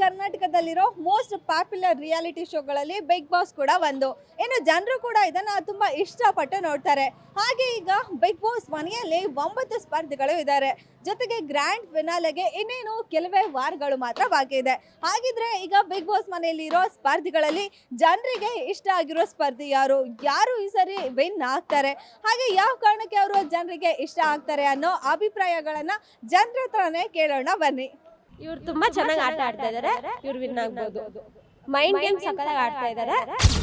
ಕರ್ನಾಟಕದಲ್ಲಿರೋ most popular reality ಶೋಗಳಲ್ಲಿ Bigg Boss ಕೂಡ ಒಂದು. ಇನ್ನು ಜನರು ಕೂಡ ಇದನ್ನ ತುಂಬಾ ಇಷ್ಟಪಟ್ಟು ನೋಡ್ತಾರೆ. ಹಾಗೆ ಈಗ ಬಿಗ್ ಬಾಸ್ ಮನೆಯಲ್ಲಿ ಒಂಬತ್ತು ಸ್ಪರ್ಧಿಗಳು ಇದ್ದಾರೆ. ಜೊತೆಗೆ ಗ್ರ್ಯಾಂಡ್ ಫಿನಾಲೆಗೆ ಇನ್ನೇನು ಕೆಲವೇ ವಾರಗಳು ಮಾತ್ರ ಬಾಕಿ ಇದೆ. ಹಾಗಿದ್ರೆ ಈಗ ಬಿಗ್ ಬಾಸ್ ಮನೆಯಲ್ಲಿ ಇರೋ ಸ್ಪರ್ಧಿಗಳಲ್ಲಿ ಜನರಿಗೆ ಇಷ್ಟ ಆಗಿರೋ ಸ್ಪರ್ಧಿ ಯಾರು? ಯಾರು ಈ ಸರಿ ವಿನ್ ಆಗ್ತಾರೆ? ಹಾಗೆ ಯಾವ ಕಾರಣಕ್ಕೆ ಅವರು ಜನರಿಗೆ ಇಷ್ಟ ಆಗ್ತಾರೆ ಅನ್ನೋ ಅಭಿಪ್ರಾಯಗಳನ್ನ ಜನರ ಹತ್ರನೇ ಕೇಳೋಣ ಬನ್ನಿ. ಇವ್ರು ತುಂಬಾ ಚೆನ್ನಾಗಿ ಆಟ ಆಡ್ತಾ ಇದಾರೆ. ಇವ್ರು ವಿನ್ ಆಗ್ಬೋದು. ಮೈಂಡ್ ಗೇಮ್ ಸಕ್ಕತ್ತಾಗಿ ಆಡ್ತಾ ಇದಾರೆ.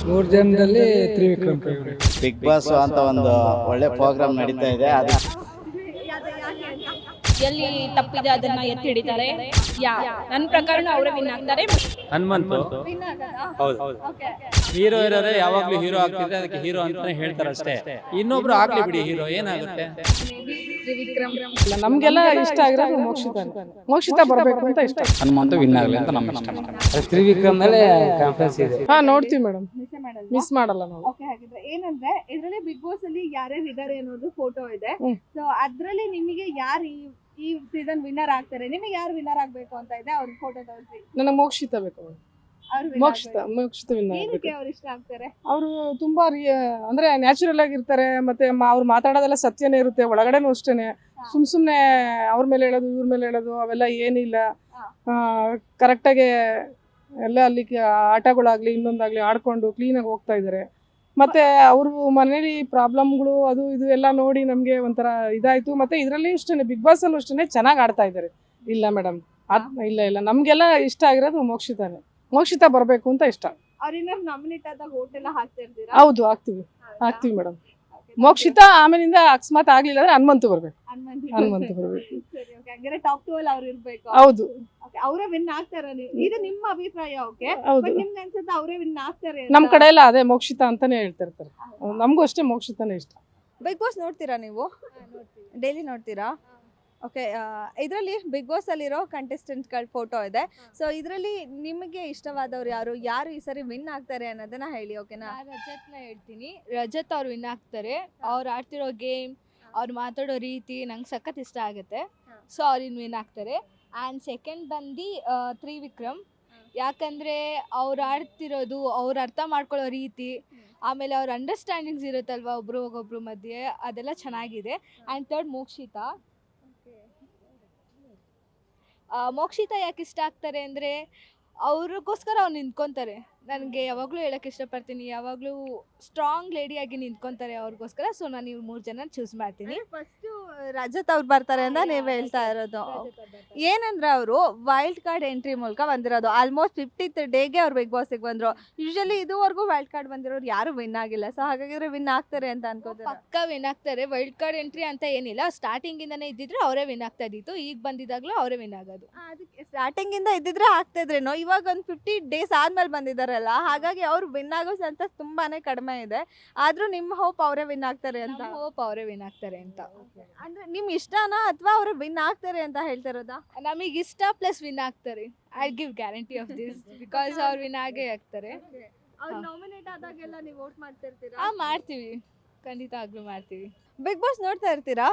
ಮೂರು ಜನದಲ್ಲಿ ತ್ರಿವಿಕ್ರಮ್ ಫೇವ್ರೇಟ್ ಬಿಗ್ ಬಾಸ್ ಅಂತ ಒಂದು ಒಳ್ಳೆ ಪ್ರೋಗ್ರಾಮ್ ನಡೀತಾ ಇದೆ. ಅದು ಎಲ್ಲಿ ತಪ್ಪಿದೆ ಅದನ್ನ ಎತ್ತಿ ಹಿಡಿತಾರೆ. ಯಾ ನನ್ನ ಪ್ರಕಾರ ಅವರೇ ವಿನ್ ಆಗ್ತಾರೆ. ಹನುಮಂತ್. ಹೌದು. ಹೀರೋ ಇರೋರೆ ಯಾವಾಗ್ಲೂ ಹೀರೋ ಆಗ್ತಿದ್ರೆ ಅದಕ್ಕೆ ಹೀರೋ ಅಂತಾನೆ ಹೇಳ್ತಾರೆ ಅಷ್ಟೇ ಇನ್ನೊಬ್ರು ಆಗ್ಲಿ ಬಿಡಿ ಹೀರೋ ಏನಾಗುತ್ತೆ? ನಮ್ಗೆಲ್ಲ ಇಷ್ಟ ಆಗಿರೋದು ಮೋಕ್ಷಿತ. ಮೋಕ್ಷಿತ ಬರಬೇಕು ಅಂತ ಇಷ್ಟ. ಹನುಮಂತ ವಿನ್ ಆಗಲಿ ಅಂತ ನಮ್ಮ ಇಷ್ಟ ತ್ರಿವಿಕ್ರಮ್ ಮೇಲೆ ಕಾನ್ಫಿಡೆನ್ಸ್ ಇದೆ. ಹಾ ನೋಡ್ತೀವಿ ಮೇಡಮ್ ಮಿಸ್ ಮಾಡಲ್ಲ ನಾವು. ಓಕೆ ಹಾಗಿದ್ರೆ ಏನಂದ್ರೆ ಇದರಲ್ಲಿ ಬಿಗ್ ಬಾಸ್ ಅಲ್ಲಿ ಯಾರ್ಯಾರು ಇದಾರೆ ಅನ್ನೋದು ಫೋಟೋ ಇದೆ. ಸೊ ಅದ್ರಲ್ಲಿ ನಿಮಗೆ ಯಾರು ಈ ಈ ಸೀಸನ್ ವಿನ್ನರ್ ಆಗ್ತಾರೆ? ನಿಮಗೆ ಯಾರು ವಿನ್ನರ್ ಆಗ್ಬೇಕು ಅಂತ ಇದೆ? ಅವ್ರ ಫೋಟೋ ತೋರಿಸಿ. ನನಗೆ ಮೋಕ್ಷಿತ ಬೇಕು ಮೋಕ್ಷಿತ ಮೋಕ್ಷಿತ ವಿನ್ ಏನಕ್ಕೆ ಅವ್ರು ಇಷ್ಟ ಆಗ್ತಾರೆ? ಅವರು ತುಂಬಾ ಅಂದ್ರೆ ನ್ಯಾಚುರಲ್ ಆಗಿರ್ತಾರೆ ಮತ್ತೆ ಮಾ- ಅವ್ರು ಮಾತಾಡೋದೆಲ್ಲ ಸತ್ಯನೇ ಇರುತ್ತೆ ಒಳಗಡೆನೂ ಅಷ್ಟೇನೆ. ಸುಮ್ ಸುಮ್ನೆ ಅವ್ರ ಮೇಲೆ ಹೇಳೋದು ಇವ್ರ ಮೇಲೆ ಹೇಳೋದು ಅವೆಲ್ಲ ಏನಿಲ್ಲ. ಕರೆಕ್ಟಾಗಿ ಎಲ್ಲ ಅಲ್ಲಿ ಕ- ಆಟಗಳಾಗ್ಲಿ ಇನ್ನೊಂದಾಗ್ಲಿ ಆಡ್ಕೊಂಡು ಆಗಿ ಹೋಗ್ತಾ ಇದಾರೆ. ಮತ್ತೆ ಅವರು ಮನೇಲಿ ಪ್ರಾಬ್ಲಮ್ಗಳು ಅದು ಇದು ಎಲ್ಲ ನೋಡಿ ನಮಗೆ ಒಂಥರ ಇದಾಯ್ತು. ಮತ್ತೆ ಇದರಲ್ಲಿ ಅಷ್ಟೇ ಬಿಗ್ ಬಾಸ್ ಅಲ್ಲೂ ಅಷ್ಟೇ ಚೆನ್ನಾಗಿ ಆಡ್ತಾ ಇದಾರೆ. ಇಲ್ಲ ಮೇಡಮ್ ಇಲ್ಲ ಇಲ್ಲ. ನಮ್ಗೆಲ್ಲ ಇಷ್ಟ ಆಗಿರೋದು ಮೋಕ್ಷಿತಾನೆ. ಮೋಕ್ಷಿತ ಬರಬೇಕು ಅಂತ ಇಷ್ಟ. ಅವ್ರಿನ್ನ ನಾಮಿನೇಟ್ ಆದಾಗ ಹೋಟೆಲ್ ಹಾಕ್ತಾ ಇರ್ತೀರಾ? ಹೌದು ಹಾಕ್ತಿವಿ. ಹಾಕ್ತಿವಿ ಮೇಡಮ್. ಮೋಕ್ಷಿತ ಆಮೇಲಿಂದ ಅಕಸ್ಮಾತ್ ಆಗ್ಲಿಲ್ಲ ಅಂದ್ರೆ ಹನುಮಂತು ಬರ್ಬೇಕು. ಹನುಮಂತು ಬರ್ಬೇಕು. ಸರಿ ಓಕೆ ಹಂಗಾರೆ ಟಾಪ್ ಟು ಅಲ್ಲಿ ಅವ್ರು ಇರ್ಬೇಕು. ಹೌದು. ಅವರೇ ವಿನ್ ಆಗ್ತಾರ ಇದು ನಿಮ್ಮ ಅಭಿಪ್ರಾಯ ಓಕೆ ಹೌದು. ಬಟ್ ನಿಮ್ಗೆ ಅನ್ಸುತ್ತೆ ಅವರೇ ವಿನ್ ಆಗ್ತಾರೆ ನಮ್ ಕಡೆ ಎಲ್ಲ ಅದೇ ಮೋಕ್ಷಿತ ಅಂತಾನೆ ಹೇಳ್ತಿರ್ತಾರೆ ನಮಗೂ ಅಷ್ಟೇ ಮೋಕ್ಷಿತಾನೆ ಇಷ್ಟ. ಬಿಗ್ ಬಾಸ್ ನೋಡ್ತೀರಾ ನೀವು? ಡೈಲಿ ನೋಡ್ತೀರಾ? ಓಕೆ ಇದರಲ್ಲಿ ಬಿಗ್ ಬಾಸ್ ಅಲ್ಲಿರೋ ಕಂಟೆಸ್ಟೆಂಟ್ಗಳ ಫೋಟೋ ಇದೆ. ಸೊ ಇದರಲ್ಲಿ ನಿಮಗೆ ಇಷ್ಟವಾದವ್ರು ಯಾರು? ಯಾರು ಈ ಸರಿ ವಿನ್ ಆಗ್ತಾರೆ ಅನ್ನೋದನ್ನ ಹೇಳಿ ಓಕೆನಾ ನಾನು ರಜತ್ನ ಹೇಳ್ತೀನಿ. ರಜತ್ ಅವ್ರು ವಿನ್ ಆಗ್ತಾರೆ. ಅವ್ರು ಆಡ್ತಿರೋ ಗೇಮ್ ಅವ್ರು ಮಾತಾಡೋ ರೀತಿ ನಂಗೆ ಸಖತ್ ಇಷ್ಟ ಆಗುತ್ತೆ. ಸೊ ಅವ್ರಿನ್ ವಿನ್ ಆಗ್ತಾರೆ. ಆ್ಯಂಡ್ ಸೆಕೆಂಡ್ ಬಂದು ತ್ರಿವಿಕ್ರಮ್. ಯಾಕಂದರೆ ಅವ್ರು ಆಡ್ತಿರೋದು ಅವ್ರು ಅರ್ಥ ಮಾಡ್ಕೊಳ್ಳೋ ರೀತಿ ಆಮೇಲೆ ಅವ್ರ ಅಂಡರ್ಸ್ಟ್ಯಾಂಡಿಂಗ್ಸ್ ಇರುತ್ತಲ್ವ ಒಬ್ರು ಒಬ್ಬೊಬ್ರು ಮಧ್ಯೆ ಅದೆಲ್ಲ ಚೆನ್ನಾಗಿದೆ. And third Mokshitha. ಮೋಕ್ಷಿತ ಯಾಕೆ ಇಷ್ಟ ಆಗ್ತಾರೆ ಅಂದರೆ ಅವ್ರಿಗೋಸ್ಕರ ಅವ್ರು ನಿಂತ್ಕೊತಾರೆ. ನನಗೆ ಯಾವಾಗಲೂ ಹೇಳಕ್ಕೆ ಇಷ್ಟಪಡ್ತೀನಿ. ಯಾವಾಗಲೂ ಸ್ಟ್ರಾಂಗ್ ಲೇಡಿಯಾಗಿ ನಿಂತ್ಕೊಂತಾರೆ ಅವ್ರಿಗೋಸ್ಕರ. ಸೊ ನಾನು ಇವ್ರು ಮೂರು ಜನ ಚೂಸ್ ಮಾಡ್ತೀನಿ. ಫಸ್ಟು ರಜತ್ ಅವ್ರು ಬರ್ತಾರೆ ಅಂತ ನೀವು ಹೇಳ್ತಾ ಇರೋದು. ಏನಂದ್ರೆ ಅವರು ವೈಲ್ಡ್ ಕಾರ್ಡ್ ಎಂಟ್ರಿ ಮೂಲಕ ಬಂದಿರೋದು. ಆಲ್ಮೋಸ್ಟ್ ಫಿಫ್ಟಿತ್ ಡೇಗೆ ಅವ್ರು ಬಿಗ್ ಬಾಸಿಗೆ ಬಂದರು. ಯೂಶಲಿ ಇದುವರೆಗೂ ವೈಲ್ಡ್ ಕಾರ್ಡ್ ಬಂದಿರೋರು ಯಾರು ವಿನ್ ಆಗಿಲ್ಲ. ಸೊ ಹಾಗಾಗಿದ್ರೆ ವಿನ್ ಆಗ್ತಾರೆ ಅಂತ ಅನ್ಕೋತಾರೆ? ಪಕ್ಕ ವಿನ್ ಆಗ್ತಾರೆ. ವೈಲ್ಡ್ ಕಾರ್ಡ್ ಎಂಟ್ರಿ ಅಂತ ಏನಿಲ್ಲ. ಸ್ಟಾರ್ಟಿಂಗಿಂದನೇ ಇದ್ದಿದ್ರೆ ಅವರೇ ವಿನ್ ಆಗ್ತಾ ಇದ್ದಿತ್ತು. ಈಗ ಬಂದಿದ್ದಾಗಲೂ ಅವರೇ ವಿನ್ ಆಗೋದು. ಅದಕ್ಕೆ ಸ್ಟಾರ್ಟಿಂಗ್ ಇಂದ ಇದ್ದಿದ್ರೆ ಆಗ್ತಿದ್ರೇನೋ ಇವಾಗ ಒಂದು ಫಿಫ್ಟಿ ಡೇಸ್ ಆದ್ಮೇಲೆ ಬಂದಿದಾರಲ್ಲ ಹಾಗಾಗಿ ಅವ್ರು ವಿನ್ ಆಗೋ ಚಾನ್ಸಸ್ ತುಂಬಾನೇ ಕಡಿಮೆ ಇದೆ. ಆದ್ರೂ ನಿಮ್ಮ ಹೋಪ್ ಅವರೇ ವಿನ್ ಆಗ್ತಾರೆ ಅಂತ. ಹೋಪ್ ಅವರೇ ವಿನ್ ಆಗ್ತಾರೆ ಅಂತ. ಅಂದ್ರೆ ನಿಮ್ ಇಷ್ಟನಾ ಅಥವಾ ಅವ್ರು ವಿನ್ ಆಗ್ತಾರೆ ಅಂತ ಹೇಳ್ತಿರೋದಾ? ನಮಗೆ ಇಷ್ಟ ಪ್ಲಸ್ ವಿನ್ ಆಗ್ತಾರೆ. I give guarantee of this because ಅವ್ರು ವಿನ್ ಆಗೇ ಆಗ್ತಾರೆ. ಅವ್ರು ಹಾ. ನಾಮಿನೇಟ್ ಆದಾಗೆಲ್ಲ ನೀವು ವೋಟ್ ಮಾಡ್ತಿರ್ತೀರಾ? ಆ ಮಾಡ್ತೀವಿ. ಖಂಡಿತ ಆಗ್ಲೂ ಮಾಡ್ತೀವಿ. ಬಿಗ್ ಬಾಸ್ ನೋಡ್ತಾ ಇರ್ತೀರಾ?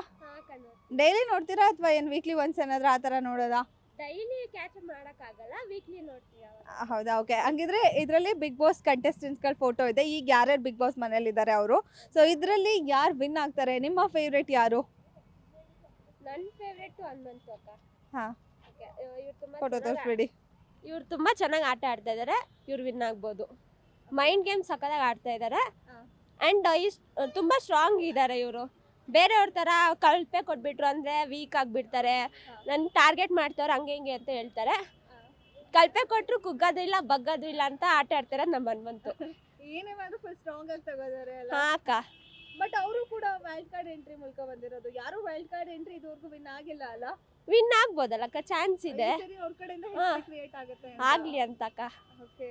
ಡೈಲಿ ನೋಡ್ತೀರಾ ಅಥವಾ ಏನ್ ವೀಕ್ಲಿ ಒನ್ಸ್ ಏನಾದ್ರೂ ಆ ಥರ ನೋಡೋದಾ? ಡೈಲಿ ಕ್ಯಾಚ್ ಮಾಡೋಕ್ಕಾಗಲ್ಲ ವೀಕ್ಲಿ ನೋಡ್ತೀವಿ ಹೌದಾ? ಓಕೆ ಹಂಗಿದ್ರೆ ಇದರಲ್ಲಿ ಬಿಗ್ ಬಾಸ್ ಕಂಟೆಸ್ಟೆಂಟ್ಸ್ಗಳ ಫೋಟೋ ಇದೆ. ಈಗ ಯಾರ್ಯಾರು ಬಿಗ್ ಬಾಸ್ ಮನೇಲಿ ಇದ್ದಾರೆ ಅವರು? ಸೊ ಇದರಲ್ಲಿ ಯಾರು ವಿನ್ ಆಗ್ತಾರೆ? ನಿಮ್ಮ ಫೇವ್ರೇಟ್ ಯಾರು? ನನ್ನ ಫೇವ್ರೇಟು ಹನುಮಂತು ಅಕ್ಕ ಹಾಂ. ಇವ್ರು ತುಂಬಾ ಫೋಟೋ ತೋರಿಸ್ಬಿಡಿ ಇವ್ರು ತುಂಬಾ ಚೆನ್ನಾಗಿ ಆಟ ಆಡ್ತಾ ಇದ್ದಾರೆ ಇವ್ರು ವಿನ್ ಆಗ್ಬೋದು. ಮೈಂಡ್ ಗೇಮ್ ಸಕಲಾಗಿ ಆಡ್ತಾ ಇದಾರೆ. ಅಂಡ್ ತುಂಬಾ ಸ್ಟ್ರಾಂಗ್ ಇದ್ದಾರೆ ಇವರು. ಬೇರೆಯವ್ರ ಥರ ಕಲ್ಪೆ ಕೊಟ್ಬಿಟ್ರು ಅಂದರೆ ವೀಕ್ ಆಗಿಬಿಡ್ತಾರೆ. ನನ್ನ ಟಾರ್ಗೆಟ್ ಮಾಡ್ತವ್ರು ಹಂಗೆ ಹಿಂಗೆ ಅಂತ ಹೇಳ್ತಾರೆ. ಕಲ್ಪೆ ಕೊಟ್ಟರು ಕುಗ್ಗೋದು ಇಲ್ಲ ಬಗ್ಗೋದು ಇಲ್ಲ ಅಂತ ಆಟ ಆಡ್ತಾರೆ ನಮ್ಮ ಹನುಮಂತು. ಏನೇ ಮಾಡಿದ್ರು ಫುಲ್ ಸ್ಟ್ರಾಂಗ್ ಆಗಿ ಹಾ ಅಕ್ಕ. ಬಟ್ ಅವರು ಕೂಡ ವೈಲ್ಡ್ ಕಾರ್ಡ್ ಎಂಟ್ರಿ ಮೂಲಕ ಬಂದಿರೋದು. ಯಾರು ವೈಲ್ಡ್ ಕಾರ್ಡ್ ಎಂಟ್ರಿ ಇದುವರೆಗೂ ವಿನ್ ಆಗಿಲ್ಲ ಅಲ್ಲ? ವಿನ್ ಆಗ್ಬೋದಲ್ಲ ಅಕ್ಕ ಚಾನ್ಸ್ ಇದೆ. ಅವ್ರ ಕಡೆಯಿಂದ. ಕ್ರಿಯೇಟ್ ಆಗುತ್ತೆ ಆಗ್ಲಿ ಅಂತ ಅಕ್ಕ.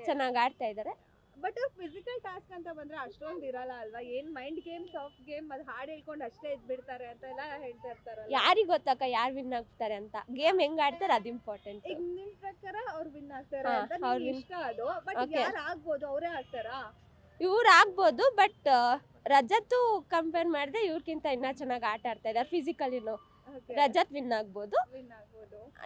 ಚೆನ್ನಾಗಿ ಆಡ್ತಾ ಇದಾರೆ. ಬಟ್ ಫಿಸಿಕಲ್ ಟಾಸ್ಕ್ ಅಂತ ಬಂದ್ರೆ ಅಷ್ಟೊಂದು ಇರಲ್ಲ ಅಲ್ವಾ? ಏನ್ ಮೈಂಡ್ ಗೇಮ್ ಸಾಫ್ಟ್ ಗೇಮ್ ಅದು ಹಾಡ್ ಹೇಳ್ಕೊಂಡು ಅಷ್ಟೇ ಇದ್ಬಿಡ್ತಾರೆ ಅಂತ ಎಲ್ಲ ಹೇಳ್ತಾ ಇರ್ತಾರಲ್ಲ. ಯಾರಿಗ್ ಗೊತ್ತಕ್ಕ ಯಾರು ವಿನ್ ಆಗ್ತಾರೆ ಅಂತ? ಗೇಮ್ ಹೆಂಗ್ ಆಡ್ತಾರೆ ಅದ್ ಇಂಪಾರ್ಟೆಂಟ್ ಈಗ ನಿಮ್ ಪ್ರಕಾರ ಅವ್ರು ವಿನ್ ಆಗ್ತಾರೆ ಹಾ, ಅಂತ win- ಇಷ್ಟ ಅದು? But Okay. ಯಾರು ಆಗ್ಬೋದು? ಅವರೇ ಆಗ್ತಾರಾ? ಇವ್ರು ಆಗ್ಬೋದು ಬಟ್ ರಜತ್ತು ಕಂಪೇರ್ ಮಾಡಿದ್ರೆ ಇವ್ರಕ್ಕಿಂತ ಇನ್ನ ಚೆನ್ನಾಗಿ ಆಟ ಆಡ್ತಾ ಇದಾರೆ ಫಿಸಿಕಲಿನು ರಜತ್ ವಿನ್ ಆಗ್ಬೋದು.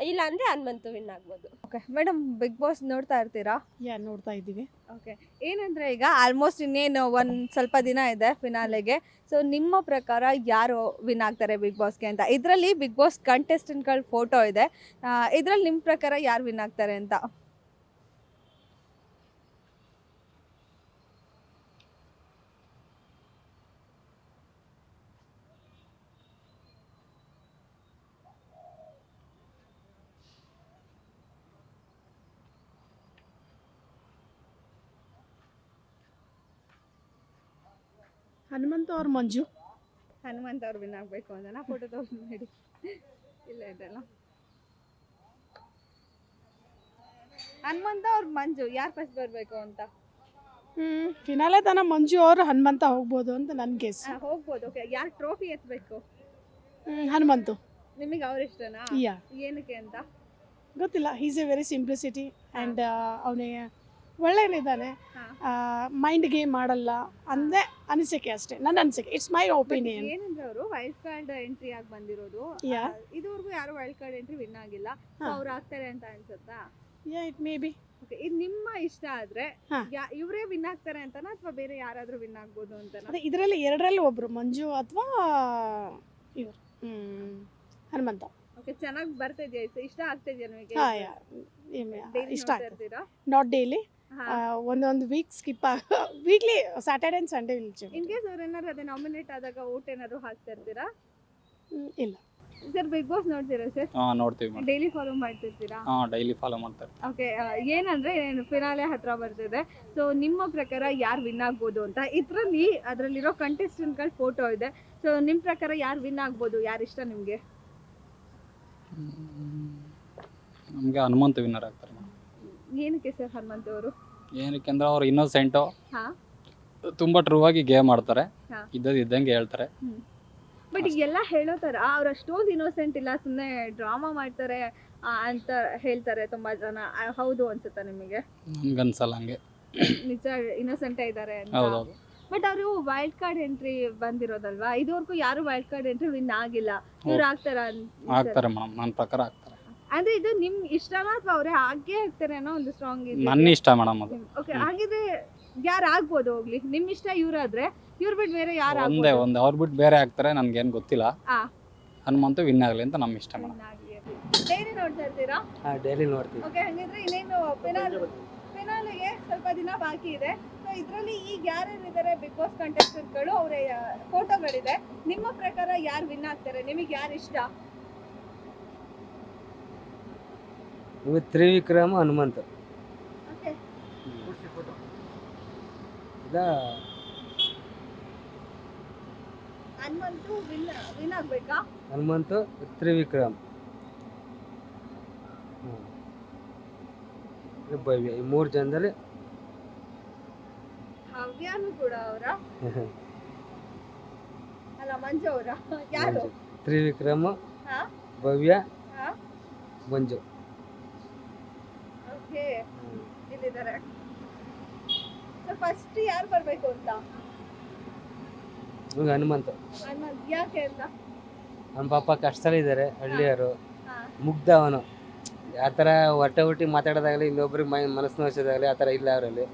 ಇಲ್ಲ ಅಂದ್ರೆ ಹನುಮಂತು ವಿನ್ ಆಗ್ಬೋದು. ಓಕೆ ಮೇಡಮ್ ಬಿಗ್ ಬಾಸ್ ನೋಡ್ತಾ ಇರ್ತೀರಾ? ಯಾ ನೋಡ್ತಾ ಇದ್ದೀವಿ. ಓಕೆ ಏನಂದ್ರೆ ಈಗ ಆಲ್ಮೋಸ್ಟ್ ಇನ್ನೇನು ಒಂದು ಸ್ವಲ್ಪ ದಿನ ಇದೆ ಫಿನಾಲೆಗೆ ಸೊ ನಿಮ್ಮ ಪ್ರಕಾರ ಯಾರು ವಿನ್ ಆಗ್ತಾರೆ ಬಿಗ್ ಬಾಸ್ಗೆ ಅಂತ? ಇದರಲ್ಲಿ ಬಿಗ್ ಬಾಸ್ ಕಂಟೆಸ್ಟೆಂಟ್ಗಳ ಫೋಟೋ ಇದೆ. ಇದರಲ್ಲಿ ನಿಮ್ಮ ಪ್ರಕಾರ ಯಾರು ವಿನ್ ಆಗ್ತಾರೆ ಅಂತ? ಹನುಮಂತ ಅವ್ರ ಮಂಜು. ಹನುಮಂತ ಅವ್ರ ವಿನ್ ಆಗ್ಬೇಕು ಅಂತ ಫೋಟೋ ತೋರಿಸಿ ನೋಡಿ. ಇಲ್ಲ ಇದೆಲ್ಲ. ಹನುಮಂತ ಅವ್ರ ಮಂಜು ಯಾರು ಫಸ್ಟ್ ಬರಬೇಕು ಅಂತ? ಹ್ಮ್ ಫಿನಾಲೆ ತನ ಮಂಜು ಅವ್ರು ಹನುಮಂತ ಹೋಗ್ಬೋದು ಅಂತ ನನ್ನ ಗೆಸ್ ಆ, ಹೋಗ್ಬೋದು ಓಕೆ ಯಾರು ಟ್ರೋಫಿ ಎತ್ತಬೇಕು ಹನುಮಂತು. ನಿಮಗೆ ಅವ್ರ ಇಷ್ಟನಾ? ಯಾ ಏನಕ್ಕೆ ಅಂತ? ಗೊತ್ತಿಲ್ಲ. Is a very simplicity and ಅವನಿಗೆ ಒಳ್ಳೆಯನಿದ್ದಾನೆ. ಮೈಂಡ್ ಗೇಮ್ ಮಾಡಲ್ಲ. ಅಂದೇ ಅನಿಸಿಕೆ ಅಷ್ಟೇ. ನನ್ನ ಅನಿಸಿಕೆ. ಇಟ್ಸ್ ಮೈ ಒಪಿನಿಯನ್ ಏನಂದ್ರೆ ಅವರು ವೈಲ್ಡ್ ಕಾರ್ಡ್ ಎಂಟ್ರಿ ಆಗಿ ಬಂದಿರೋದು. ಇದುವರೆಗೂ ಯಾರು ವೈಲ್ಡ್ ಕಾರ್ಡ್ ಎಂಟ್ರಿ ವಿನ್ ಆಗಿಲ್ಲ. ಅವ್ರು ಆಗ್ತಾರೆ ಅಂತ ಅನ್ಸುತ್ತಾ? ಯಾ ಇಟ್ ಮೇ ಬಿ ಇದು ನಿಮ್ಮ ಇಷ್ಟ ಆದ್ರೆ ಇವರೇ ವಿನ್ ಆಗ್ತಾರೆ ಅಂತನಾ ಅಥವಾ ಬೇರೆ ಯಾರಾದ್ರೂ ವಿನ್ ಆಗ್ಬೋದು ಅಂತ ಇದರಲ್ಲಿ ಎರಡರಲ್ಲಿ ಒಬ್ರು ಮಂಜು ಅಥವಾ ಇವರು. ಹನುಮಂತ. ಓಕೆ ಚೆನ್ನಾಗಿ ಬರ್ತಿದ್ಯಾ ಇಷ್ಟ- ಇಷ್ಟ ಆಗ್ತಿದ್ಯಾ ನಿಮಗೆ? ಯಾ Daily ಇಷ್ಟ ನಾಟ್ ಡೈಲಿ. ಒಂದೊಂದು ವೀಕ್ ಸ್ಕಿಪ್ ಆಗ weekly Saturday and Sunday will in case ಅವ್ರು ಏನಾದ್ರು ಅದೇ ನಾಮಿನೇಟ್ ಆದಾಗ ಓಟ್ ಏನಾದ್ರು ಹಾಕ್ತಾ ಇರ್ತೀರಾ? ಇಲ್ಲ. ಸರ್ ಬಿಗ್ ಬಾಸ್ ನೋಡ್ತೀರಾ ಸರ್ ಹಾಂ ನೋಡ್ತೀವಿ ಮೇಡಮ್. ಡೈಲಿ ಫಾಲೋ ಮಾಡ್ತಿರ್ತೀರಾ? ಹಾಂ ಡೈಲಿ ಫಾಲೋ ಮಾಡ್ತಾರೆ. ಓಕೆ ಏನಂದ್ರೆ ಫಿನಾಲೆ ಹತ್ರ ಬರ್ತಿದೆ. ಸೊ ನಿಮ್ಮ ಪ್ರಕಾರ ಯಾರು ವಿನ್ ಆಗ್ಬೋದು ಅಂತ. ಇದರಲ್ಲಿ ಅದರಲ್ಲಿರೋ ಕಂಟೆಸ್ಟೆಂಟ್ಗಳ ಫೋಟೋ ಇದೆ. ಸೊ ನಿಮ್ಮ ಪ್ರಕಾರ ಯಾರು ವಿನ್ ಆಗ್ಬೋದು? ಯಾರು ಇಷ್ಟ ನಿಮಗೆ? ನಮಗೆ ಹನುಮಂತ ವಿನ್ನರ್ ಆಗ್ತಾರೆ. ಏನಕ್ಕೆ ಸರ್ ಹನುಮಂತ್ ಅವರು? ಏನಕ್ಕೆ ಅಂದ್ರೆ ಅವ್ರು ಇನ್ನೋಸೆಂಟು ಹಾ. ತುಂಬಾ ಟ್ರೂ ಆಗಿ ಗೇಮ್ ಆಡ್ತಾರೆ. ಹಾ. ಇದ್ದಂಗೆ ಹೇಳ್ತಾರೆ. ಬಟ್ ಎಲ್ಲ ಹೇಳೋ ತರ ಅವ್ರು ಅಷ್ಟೊಂದು ಇನ್ನೋಸೆಂಟ್ ಇಲ್ಲ ಸುಮ್ಮನೆ ಡ್ರಾಮಾ ಮಾಡ್ತಾರೆ ಆ, ಅಂತ ಹೇಳ್ತಾರೆ ತುಂಬಾ ಜನ. ಆ, ಹೌದು ಅನ್ಸುತ್ತಾ ನಿಮಗೆ? ನನ್ಗನ್ಸಲ್ಲ ಹಂಗೆ. ನಿಜ ಇನ್ನೋಸೆಂಟ್ ಇದ್ದಾರೆ ಅಂತ. ಹೌದೌದು. ಬಟ್ ಅವರು ವೈಲ್ಡ್ ಕಾರ್ಡ್ ಎಂಟ್ರಿ ಬಂದಿರೋದಲ್ವಾ? ಇದುವರೆಗೂ ಯಾರು ವೈಲ್ಡ್ ಕಾರ್ಡ್ ಎಂಟ್ರಿ ವಿನ್ ಆಗಿಲ್ಲ. ಇವ್ರು ಆಗ್ತಾರ ಆಗ್ತಾರೆ ಮೇಡಮ್ ನನ್ನ ಪ್ರಕಾರ ಆಗ್ತಾರೆ. ಅಂದ್ರೆ ಇದು ನಿಮ್ ಇಷ್ಟನಾ ಅಥವಾ ಅವ್ರೆ ಹಾಗೆ ಆಗ್ತಾರೆ ಅನ್ನೋ ಒಂದು ಸ್ಟ್ರಾಂಗ್ ಇದೆ? ನನ್ನ ಇಷ್ಟ ಮೇಡಮ್ ಅದು. ಓಕೆ. ಹಾಗಿದ್ರೆ ಯಾರು ಆಗ್ಬೋದು ಹೋಗ್ಲಿ? ನಿಮ್ ಇಷ್ಟ ಇವ್ರಾದ್ರೆ? ಇವ್ರ್ ಬಿಟ್ಟು ಬೇರೆ ಯಾರು ಒಂದೇ ಒಂದು. ಅವ್ರು ಬಿಟ್ಟು ಬೇರೆ ಆಗ್ತಾರೆ ನನ್ಗೇನು ಗೊತ್ತಿಲ್ಲ. ಆ. ಹನುಮಂತು ವಿನ್ ಆಗಲಿ ಅಂತ ನಮ್ಮ ಇಷ್ಟ ಮೇಡಮ್. ಡೈಲಿ ನೋಡ್ತಾ ಇರ್ತೀರಾ? ಡೈಲಿ ನೋಡ್ತೀವಿ. ಓಕೆ ಹಾಗಿದ್ರೆ ಇನ್ನೇನು ಫಿನಾಲ್ಗೆ ಸ್ವಲ್ಪ ದಿನ ಬಾಕಿ ಇದೆ. ಸೊ ಇದರಲ್ಲಿ ಈಗ ಯಾರ್ಯಾರು ಇದ್ದಾರೆ ಬಿಗ್ ಬಾಸ್ ಕಂಟೆಸ್ಟೆಂಟ್ಗಳು ಅವರ ಫೋಟೋಗಳಿದೆ ನಿಮ್ಮ ಪ್ರಕಾರ ಯಾರು ವಿನ್ ಆಗ್ತಾರೆ? ನಿಮಗೆ ಯಾರು ಇಷ್ಟ? ಇವು ತ್ರಿವಿಕ್ರಮ ಹನುಮಂತ. ಇದ? ಹನುಮಂತು ತ್ರಿವಿಕ್ರಮ್. ಭವ್ಯ. ಈ ಮೂರು ಜನದಲ್ಲಿ ಹವ್ಯಾನು ಕೂಡ ಅವರ? ಅಲ್ಲ ಮಂಜು ಅವರ? ಯಾರು? ಮಂಜು. ತ್ರಿವಿಕ್ರಮ? ಭವ್ಯ? ಮಂಜು. ಓಕೆ ಇಲ್ಲಿದ್ದಾರೆ. ಸೊ ಫಸ್ಟ್ ಯಾರು ಬರಬೇಕು ಅಂತ? ಇವಾಗ ಹನುಮಂತ. ಹನುಮಂತ್ ಯಾಕೆ ಅಂತ? ನಮ್ಮ ಪಾಪ ಕಷ್ಟದಲ್ಲಿದ್ದಾರೆ ಹಳ್ಳಿಯವರು. ಹಾ. ಮುಗ್ಧ ಅವನು. ಆ ಥರ ಹೊಟ್ಟೆ ಹುಟ್ಟಿ ಮಾತಾಡೋದಾಗಲಿ ಇನ್ನೊಬ್ರಿಗೆ ಮೈ ಮನಸ್ಸು ನೋಯಿಸೋದಾಗಲಿ ಆ ಥರ ಇಲ್ಲ ಅವರಲ್ಲಿ.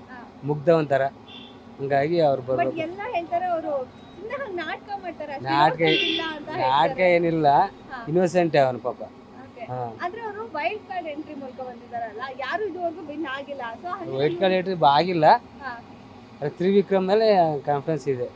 ಮುಗ್ಧ ಒಂಥರ. ಹಂಗಾಗಿ ಅವ್ರು ಬಟ್ ಬರ್ಬೇಕು. ಎಲ್ಲ ಹೇಳ್ತಾರೆ ಅವರು ಸುಮ್ಮನೆ ಹಂಗ್ ನಾಟಕ ಮಾಡ್ತಾರೆ ಅಷ್ಟೇ, ನಾಟಕ ಇಲ್ಲ ಅಂತ ನಾಟಕ ಹೇಳ್ತಾರೆ. ಏನಿಲ್ಲ. ಹಾ. ಇನ್ನೋಸೆಂಟ್ ಅವನು ಪಾಪ. ಆದ್ರೆ ಅವರು ವೈಲ್ಡ್ ಕಾರ್ಡ್ ಎಂಟ್ರಿ ಮೂಲಕ ಬಂದಿದಾರಲ್ಲ ಯಾರು ಇದುವರೆಗೂ ವಿನ್ ಆಗಿಲ್ಲ. ಸೊ ವೈಟ್ ಕಾರ್ಡ್ ಎಂಟ್ರಿ ಆಗಿಲ್ಲ. ತ್ರಿವಿಕ್ರಮ್ ಮೇಲೆ ಕಾನ್ಫರೆನ್ಸ್ ಇದೆ.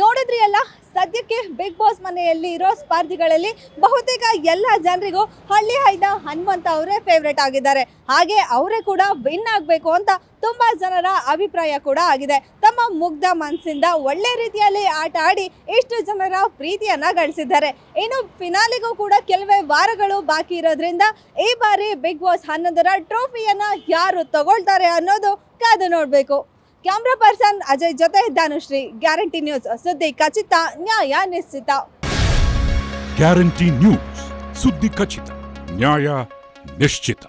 ನೋಡಿದ್ರಿ ಅಲ್ಲ, ಸದ್ಯಕ್ಕೆ ಬಿಗ್ ಬಾಸ್ ಮನೆಯಲ್ಲಿ ಇರೋ ಸ್ಪರ್ಧಿಗಳಲ್ಲಿ ಬಹುತೇಕ ಎಲ್ಲ ಜನರಿಗೂ ಹಳ್ಳಿ ಹೈದ ಹನುಮಂತ ಅವರೇ ಫೇವ್ರೇಟ್ ಆಗಿದ್ದಾರೆ. ಹಾಗೆ ಅವರೇ ಕೂಡ ವಿನ್ ಆಗಬೇಕು ಅಂತ ತುಂಬ ಜನರ ಅಭಿಪ್ರಾಯ ಕೂಡ ಆಗಿದೆ. ತಮ್ಮ ಮುಗ್ಧ ಮನಸ್ಸಿಂದ ಒಳ್ಳೆ ರೀತಿಯಲ್ಲಿ ಆಟ ಆಡಿ ಇಷ್ಟು ಜನರ ಪ್ರೀತಿಯನ್ನ ಗಳಿಸಿದ್ದಾರೆ. ಇನ್ನು ಫಿನಾಲಿಗೂ ಕೂಡ ಕೆಲವೇ ವಾರಗಳು ಬಾಕಿ ಇರೋದ್ರಿಂದ ಈ ಬಾರಿ ಬಿಗ್ ಬಾಸ್ ಹನ್ನೊಂದರ ಟ್ರೋಫಿಯನ್ನು ಯಾರು ತಗೊಳ್ತಾರೆ ಅನ್ನೋದು ಕಾದು ನೋಡಬೇಕು. ಕ್ಯಾಮ್ರಾ ಪರ್ಸನ್ ಅಜಯ್ ಜೊತೆ ಧನುಶ್ರೀ ಗ್ಯಾರಂಟಿ ನ್ಯೂಸ್ ಸುದ್ದಿ ಖಚಿತ ನ್ಯಾಯ ನಿಶ್ಚಿತ ಗ್ಯಾರಂಟಿ ನ್ಯೂಸ್ ಸುದ್ದಿ ಖಚಿತ ನ್ಯಾಯ ನಿಶ್ಚಿತ